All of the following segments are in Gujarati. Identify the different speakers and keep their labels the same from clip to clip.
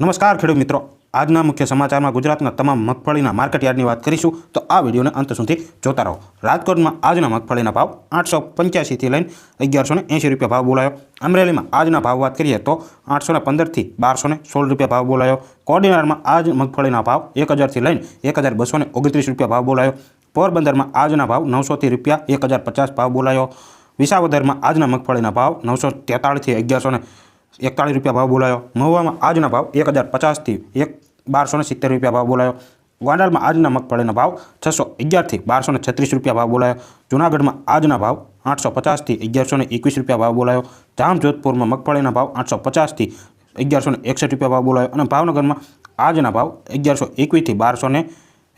Speaker 1: નમસ્કાર ખેડૂત મિત્રો. આજના મુખ્ય સમાચારમાં ગુજરાતના તમામ મગફળીના માર્કેટ વાત કરીશું. તો આ વિડીયોને અંત સુધી જોતા રહો. રાજકોટમાં આજના મગફળીના ભાવ આઠસો પંચ્યાસીથી લઈને અગિયારસો ને એંશી રૂપિયા ભાવ બોલાયો. અમરેલીમાં આજના ભાવ વાત કરીએ તો આઠસો ને પંદરથી બારસો ને સોળ રૂપિયા ભાવ બોલાયો. કોર્ડિનારમાં આજ મગફળીના ભાવ એક હજારથી લઈને એક હજાર બસો ઓગણત્રીસ રૂપિયા ભાવ બોલાયો. પોરબંદરમાં આજના ભાવ નવસોથી રૂપિયા એક હજાર પચાસ ભાવ બોલાયો. વિસાવદરમાં આજના મગફળીના ભાવ નવસો તેતાળીસથી અગિયારસો એકતાળીસ રૂપિયા ભાવ બોલાયો. મહુવામાં આજના ભાવ એક હજાર પચાસથી એક બારસો સિત્તેર રૂપિયા ભાવ બોલાયો. ગોંડલમાં આજના મગફળીના ભાવ છસો અગિયારથી બારસો ને છત્રીસ રૂપિયા ભાવ બોલાયો. જૂનાગઢમાં આજના ભાવ આઠસો પચાસથી અગિયારસો ને એકવીસ રૂપિયા ભાવ બોલાયો. જામજોધપુરમાં મગફળીના ભાવ આઠસો પચાસથી અગિયારસો ને એકસઠ રૂપિયા ભાવ બોલાયો. અને ભાવનગરમાં આજના ભાવ અગિયારસો એકવીસથી બારસો ને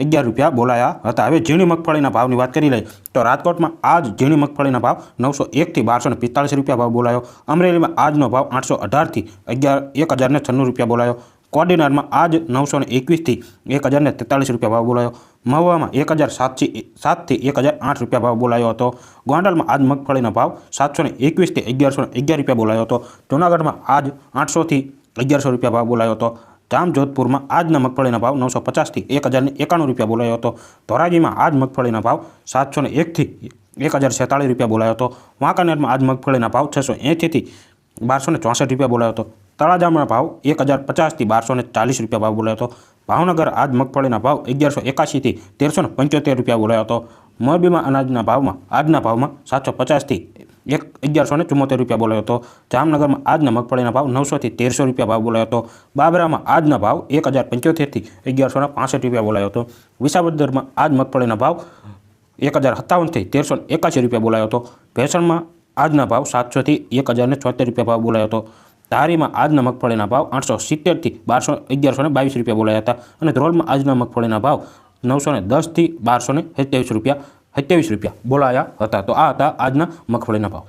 Speaker 1: અગિયાર રૂપિયા બોલાયા હતા. હવે ઝીણી મગફળીના ભાવની વાત કરી લઈએ તો રાજકોટમાં આજ ઝીણી મગફળીના ભાવ નવસો એકથી બારસો પિસ્તાળીસ રૂપિયા ભાવ બોલાયો. અમરેલીમાં આજનો ભાવ આઠસો અઢારથી અગિયાર, એક હજારને છન્નું રૂપિયા બોલાયો. કોર્ડિનારમાં આજ નવસો ને એકવીસથી એક હજારને તેતાલીસ રૂપિયા ભાવ બોલાયો. મહુવામાં એક હજાર સાતથી સાતથી એક હજાર આઠ રૂપિયા ભાવ બોલાયો હતો. ગોંડલમાં આજ મગફળીનો ભાવ સાતસો ને એકવીસથી અગિયારસો ને અગિયાર રૂપિયા બોલાયો હતો. જૂનાગઢમાં આજ આઠસોથી અગિયારસો રૂપિયા ભાવ બોલાયો હતો. જામજોધપુરમાં આજના મગફળીના ભાવ નવસો પચાસથી એક હજારને એકાણું રૂપિયા બોલાયો હતો. ધોરાજીમાં આજ મગફળીના ભાવ સાતસો ને એકથી એક હજાર છેતાળીસ રૂપિયા બોલાયો હતો. વાંકાનેરમાં આજ મગફળીના ભાવ છસો એંશીથી બારસો ને ચોસઠ રૂપિયા બોલાયો હતો. તળાજામના ભાવ એક હજાર પચાસથી બારસો ને ચાલીસ રૂપિયા ભાવ બોલાયો હતો. ભાવનગર આજ મગફળીના ભાવ અગિયારસો એકાશીથી તેરસો ને પંચોતેર રૂપિયા બોલાયો હતો. મોરબીમાં અનાજના ભાવમાં, આજના ભાવમાં સાતસો પચાસથી એક અગિયારસો ને ચુમ્મોતેર રૂપિયા બોલાયો હતો. જામનગરમાં આજના મગફળીના ભાવ નવસોથી તેરસો રૂપિયા ભાવ બોલાયો હતો. બાબરામાં આજના ભાવ એક હજાર પંચોતેરથી અગિયારસો ને પાસઠ રૂપિયા બોલાયો હતો. વિસાવદરમાં આજ મગફળીના ભાવ એક હજાર સત્તાવનથી તેરસો ને એકાસી રૂપિયા બોલાયો હતો. ભેસણમાં આજના ભાવ સાતસોથી એક હજાર ને છોતેર રૂપિયા ભાવ બોલાયો હતો. ધારીમાં આજના મગફળીના ભાવ આઠસો સિત્તેરથી બારસો, અગિયારસો ને બાવીસ રૂપિયા બોલાયા હતા. અને ધ્રોલમાં આજના મગફળીના ભાવ નવસો ને દસથી બારસો ને રૂપિયા સત્યાવીસ રૂપિયા. બોલાયા હતા તો આ હતા. આજના મગફળીના ભાવ.